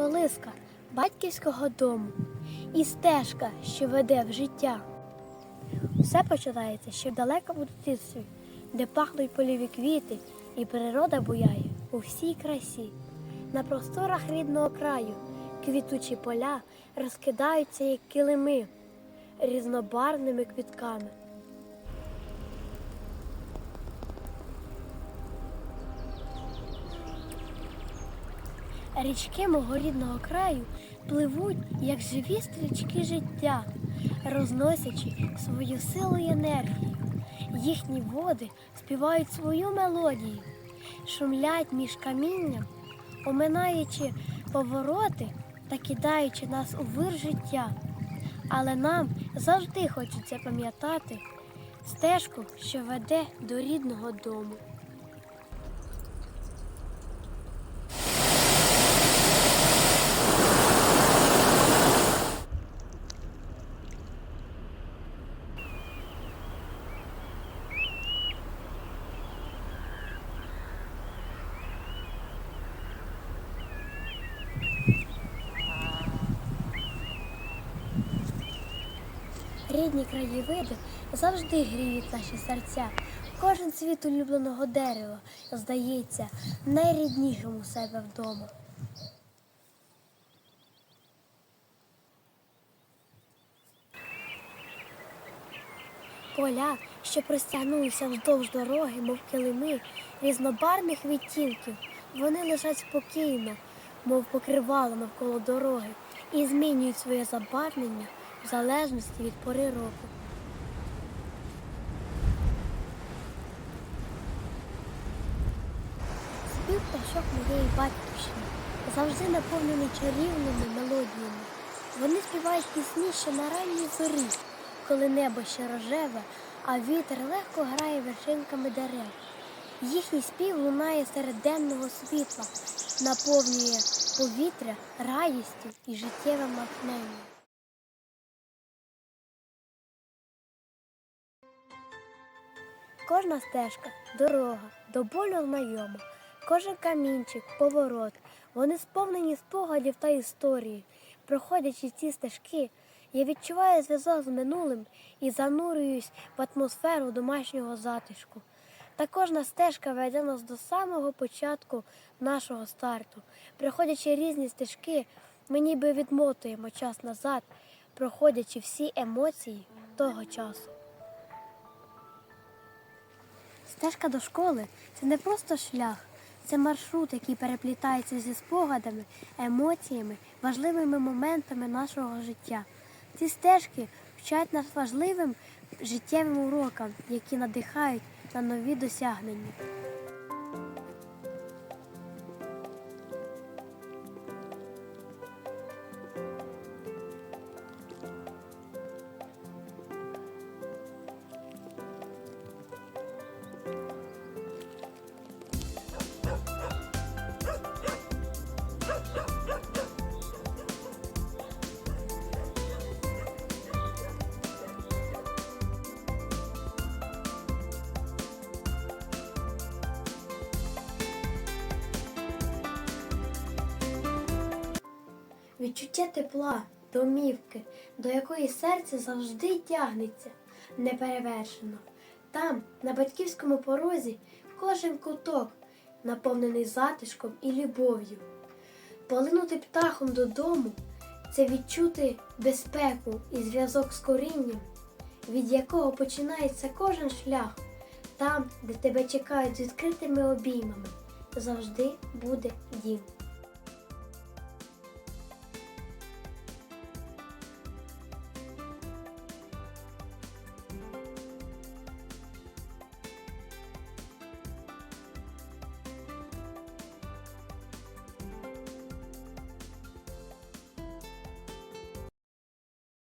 колиска батьківського дому і стежка, що веде в життя. Все починається ще в далекому дитинстві, де пахнуть поліві квіти, і природа буяє у всій красі. На просторах рідного краю квітучі поля розкидаються, як килими, різнобарвними квітками. Річки мого рідного краю пливуть, як живі стрічки життя, розносячи свою силу і енергію. Їхні води співають свою мелодію, шумлять між камінням, оминаючи повороти та кидаючи нас у вир життя. Але нам завжди хочеться пам'ятати стежку, що веде до рідного дому. Рідні краєвиди завжди гріють наші серця. Кожен цвіт улюбленого дерева здається найріднішим у себе вдома. Поля, що простягнулися вздовж дороги, мов килими, різнобарвних відтінків, вони лежать спокійно, мов покривало навколо дороги, і змінюють своє забарвлення в залежності від пори року. Спів пташок моєї батьківщини завжди наповнений чарівними мелодіями. Вони співають пісні ще на ранній зорі, коли небо ще рожеве, а вітер легко грає вершинками дерев. Їхній спів лунає серед денного світла, наповнює повітря радістю і життєвим натхненням. Кожна стежка, дорога, до болю знайома, кожен камінчик, поворот, вони сповнені спогадів та історії. Проходячи ці стежки, я відчуваю зв'язок з минулим і занурююсь в атмосферу домашнього затишку. Та кожна стежка веде нас до самого початку нашого старту. Проходячи різні стежки, ми ніби відмотуємо час назад, проходячи всі емоції того часу. Стежка до школи це не просто шлях, це маршрут, який переплітається зі спогадами, емоціями, важливими моментами нашого життя. Ці стежки вчать нас важливим життєвим урокам, які надихають на нові досягнення. Відчуття тепла, домівки, до якої серце завжди тягнеться, неперевершено. Там, на батьківському порозі, кожен куток наповнений затишком і любов'ю. Полинути птахом додому це відчути безпеку і зв'язок з корінням, від якого починається кожен шлях. Там, де тебе чекають з відкритими обіймами, завжди буде дім.